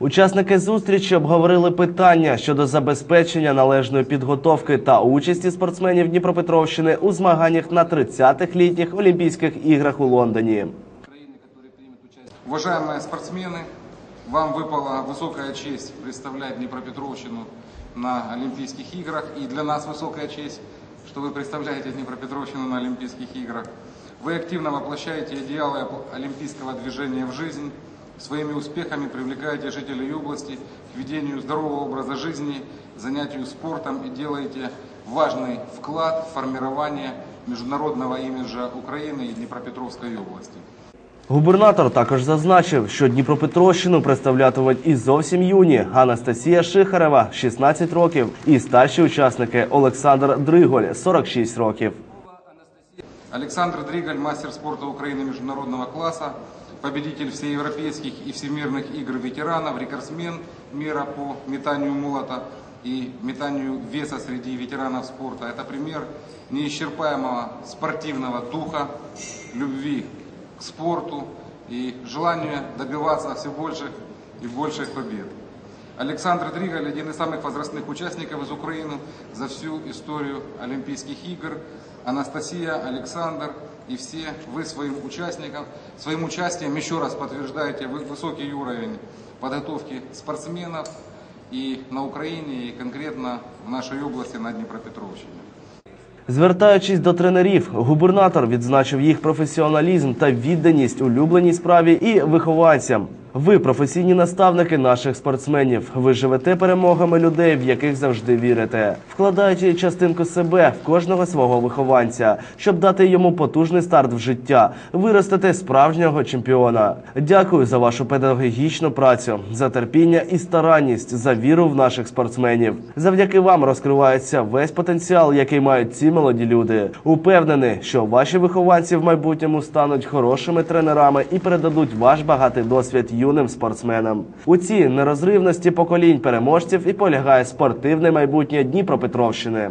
Учасники зустрічі обговорили питання щодо забезпечення належної підготовки та участі спортсменів Дніпропетровщини у змаганнях на 30-х літніх Олімпійських іграх у Лондоні. Уважаемые спортсмены, вам выпала высокая честь представлять Днепропетровщину на Олимпийских играх. И для нас высокая честь, что вы представляете Днепропетровщину на Олимпийских играх. Вы активно воплощаете идеалы олимпийского движения в жизнь. Своими успехами привлекаете жителей области к ведению здорового образа жизни, занятию спортом и делаете важный вклад в формирование международного имиджа Украины и Днепропетровской области. Губернатор також зазначив, що Дніпропетровщину представлятимуть і зовсім юні Анастасія Шихарева 16 років і старші учасники Олександр Дриголь 46 років. Александр Дригаль, мастер спорта Украины международного класса, Победитель всеевропейских и всемирных игр ветеранов, рекордсмен мира по метанию молота и метанию веса среди ветеранов спорта. Это пример неисчерпаемого спортивного духа, любви к спорту и желания добиваться все больших и больших побед. Александр Дригаль – один из самых возрастных участников из Украины за всю историю Олимпийских игр. Анастасия, Александр и все вы своим участникам, своим участием еще раз подтверждаете вы- высокий уровень подготовки спортсменов и на Украине, и конкретно в нашей области на Днепропетровщине. Звертаючись до тренерів, губернатор відзначив їх професіоналізм та відданість улюбленій справі і вихованцям. Ви професійні наставники наших спортсменів. Ви живете перемогами людей, в яких завжди вірите, вкладаючи частинку себе в кожного свого вихованця, щоб дати йому потужний старт в життя, виростити справжнього чемпіона. Дякую за вашу педагогічну працю, за терпіння і старанність, за віру в наших спортсменів. Завдяки вам розкривається весь потенціал, який мають ці молоді люди. Упевнений, що ваші вихованці в майбутньому стануть хорошими тренерами і передадуть ваш багатий досвід юним спортсменам. У цій нерозривності поколінь переможців і полягає спортивне майбутнє Дніпропетровщини.